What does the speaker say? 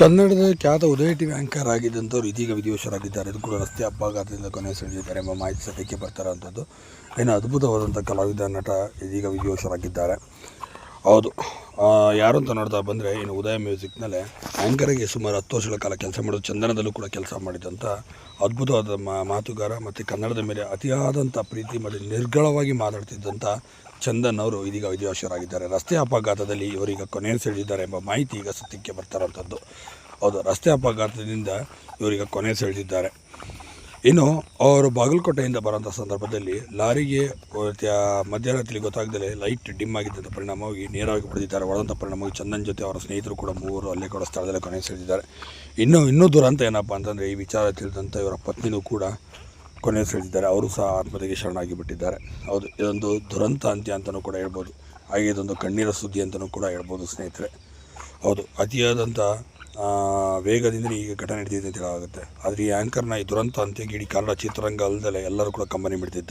ಕನ್ನಡದ ಖ್ಯಾತ ಉದಯ TV anchor ಆಗಿದ್ದಂಥವ್ರು ಇದೀಗ ವಿಧಿವಶರಾಗಿದ್ದಾರೆ ಇದು ಕೂಡ ರಸ್ತೆ ಅಪಘಾತದಿಂದ ಕೊನೆ ಸೆಳೆದಿದ್ದಾರೆ ಎಂಬ ಮಾಹಿತಿ ಸದ್ಯಕ್ಕೆ ಬರ್ತಾರಂಥದ್ದು ಏನು ಅದ್ಭುತವಾದಂಥ ಕಲಾವಿದ ನಟ ಇದೀಗ ವಿಧಿವಶರಾಗಿದ್ದಾರೆ ಹೌದು. ಯಾರು ಅಂತ ನೋಡ್ತಾ ಬಂದರೆ ಏನು ಉದಯ ಮ್ಯೂಸಿಕ್ನಲ್ಲೇ ಆ್ಯಂಕರಿಗೆ ಸುಮಾರು ಹತ್ತು ವರ್ಷಗಳ ಕಾಲ ಕೆಲಸ ಮಾಡೋದು, ಚಂದನದಲ್ಲೂ ಕೂಡ ಕೆಲಸ ಮಾಡಿದಂಥ ಅದ್ಭುತವಾದ ಮಾತುಗಾರ ಮತ್ತು ಕನ್ನಡದ ಮೇಲೆ ಅತಿಯಾದಂಥ ಪ್ರೀತಿ ಮತ್ತು ನಿರ್ಗಳವಾಗಿ ಮಾತಾಡ್ತಿದ್ದಂಥ ಚಂದನ್ ಅವರು ಇದೀಗ ವಿಧಿವಶರಾಗಿದ್ದಾರೆ ರಸ್ತೆ ಅಪಘಾತದಲ್ಲಿ ಇವರೀಗ ಕೊನೆ ಸೆಳೆದಿದ್ದಾರೆ ಎಂಬ ಮಾಹಿತಿ ಈಗ ಸತ್ಯಕ್ಕೆ ಬರ್ತಾರಂಥದ್ದು. ಹೌದು, ರಸ್ತೆ ಅಪಘಾತದಿಂದ ಇವರೀಗ ಕೊನೆ ಸೆಳೆದಿದ್ದಾರೆ. ಇನ್ನು ಅವರು ಬಾಗಲಕೋಟೆಯಿಂದ ಬರೋಂಥ ಸಂದರ್ಭದಲ್ಲಿ ಲಾರಿಗೆ ಮಧ್ಯರಾತ್ರಿ ಗೊತ್ತಾಗದಲ್ಲಿ ಲೈಟ್ ಡಿಮ್ ಆಗಿದ್ದಂಥ ಪರಿಣಾಮವಾಗಿ ನೇರವಾಗಿ ಪಡೆದಿದ್ದಾರೆ ಹೊಡೆದಂಥ ಪರಿಣಾಮವಾಗಿ ಚಂದನ್ ಜೊತೆ ಅವರ ಸ್ನೇಹಿತರು ಕೂಡ ಮೂವರು ಅಲ್ಲೇ ಕೂಡ ಸ್ಥಳದಲ್ಲೇ ಕೊನೆ ಸೆಳೆದಿದ್ದಾರೆ. ಇನ್ನು ಇನ್ನೂ ದುರಂತ ಏನಪ್ಪ ಅಂತಂದರೆ ಈ ವಿಚಾರ ತಿಳಿದಂಥ ಇವರ ಪತ್ನಿನೂ ಕೂಡ ಕೊನೆ ಸೆಳೆದಿದ್ದಾರೆ ಅವರು ಸಹ ಆತ್ಮಹತ್ಯೆಗೆ ಶರಣಾಗಿ ಬಿಟ್ಟಿದ್ದಾರೆ ಹೌದು, ಇದೊಂದು ದುರಂತ ಅಂತ್ಯ ಅಂತಲೂ ಕೂಡ ಹೇಳ್ಬೋದು. ಹಾಗೆ ಇದೊಂದು ಕಣ್ಣೀರ ಸುದ್ದಿ ಅಂತಲೂ ಕೂಡ ಹೇಳ್ಬೋದು, ಸ್ನೇಹಿತರೆ. ಹೌದು ಅತಿಯಾದಂಥ ವೇಗದಿಂದ ಈಗ ಘಟನೆ ನಡೆದಿದೆ ಅಂತ ಹೇಳಲಾಗುತ್ತೆ ಆದರೆ ಈ ಆ್ಯಂಕರ್ನ ಈ ದುರಂತ ಅಂತ್ಯಕ್ಕೆ ಇಡೀ ಕನ್ನಡ ಚಿತ್ರರಂಗ ಅಲ್ಲದೆ ಎಲ್ಲರೂ ಕೂಡ ಕಂಬನಿ ಮಿಡ್ತಿದ್ದಾರೆ